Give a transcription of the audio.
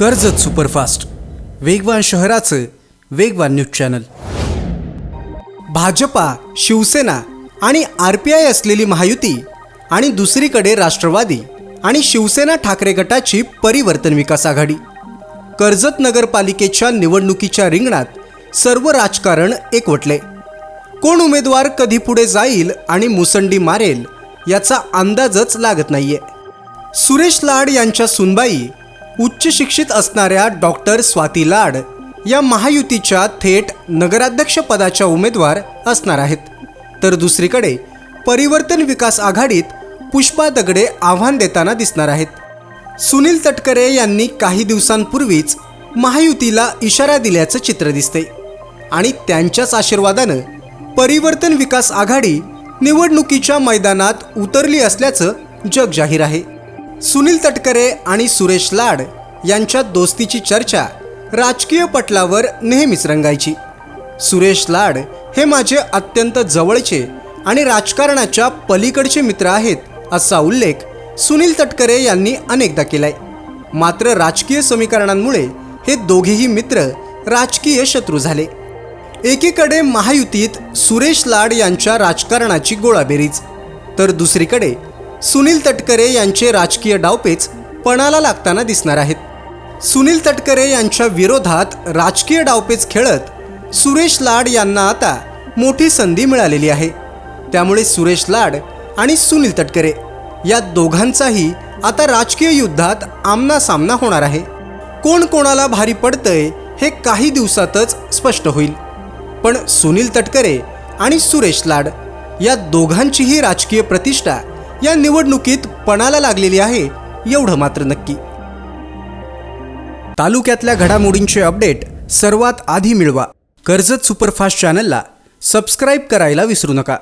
Karjat superfast. वेगवान शहराचं वेगवान न्यूज चॅनल. भाजपा शिवसेना आणि आर पी आय असलेली महायुती आणि दुसरीकडे राष्ट्रवादी आणि शिवसेना ठाकरे गटाची परिवर्तन विकास आघाडी. कर्जत नगरपालिकेच्या निवडणुकीच्या रिंगणात सर्व राजकारण एकवटले. कोण उमेदवार कधी पुढे जाईल आणि मुसंडी मारेल याचा अंदाजच लागत नाहीये. सुरेश लाड यांच्या सुनबाई उच्च शिक्षित असणाऱ्या डॉक्टर स्वाती लाड या महायुतीच्या थेट नगराध्यक्षपदाच्या उमेदवार असणार आहेत. तर दुसरीकडे परिवर्तन विकास आघाडीत पुष्पा दगडे आव्हान देताना दिसणार आहेत. सुनील तटकरे यांनी काही दिवसांपूर्वीच महायुतीला इशारा दिल्याचं चित्र दिसते आणि त्यांच्याच आशीर्वादानं परिवर्तन विकास आघाडी निवडणुकीच्या मैदानात उतरली असल्याचं जग जाहीर आहे. सुनील तटकरे आणि सुरेश लाड यांच्या दोस्तीची चर्चा राजकीय पटलावर नेहमीच रंगायची. सुरेश लाड हे माझे अत्यंत जवळचे आणि राजकारणाच्या पलीकडचे मित्र आहेत असा उल्लेख सुनील तटकरे यांनी अनेकदा केलाय. मात्र राजकीय समीकरणांमुळे हे दोघेही मित्र राजकीय शत्रू झाले. एकीकडे महायुतीत सुरेश लाड यांच्या राजकारणाची गोळाबेरीज तर दुसरीकडे सुनील तटकरे यांचे राजकीय डावपेच पणाला लागताना दिसणार आहेत. सुनील तटकरे यांच्या विरोधात राजकीय डावपेच खेळत सुरेश लाड यांना आता मोठी संधी मिळालेली आहे. त्यामुळे सुरेश लाड आणि सुनील तटकरे या दोघांचाही आता राजकीय युद्धात आमना सामना होणार आहे. कोण कोणाला भारी पडतंय हे काही दिवसातच स्पष्ट होईल. पण सुनील तटकरे आणि सुरेश लाड या दोघांचीही राजकीय प्रतिष्ठा या निवडणुकीत पणाला लागलेली आहे एवढं मात्र नक्की. तालुक्यातल्या घडामोडींचे अपडेट सर्वात आधी मिळवा. कर्जत सुपरफास्ट चॅनलला सबस्क्राईब करायला विसरू नका.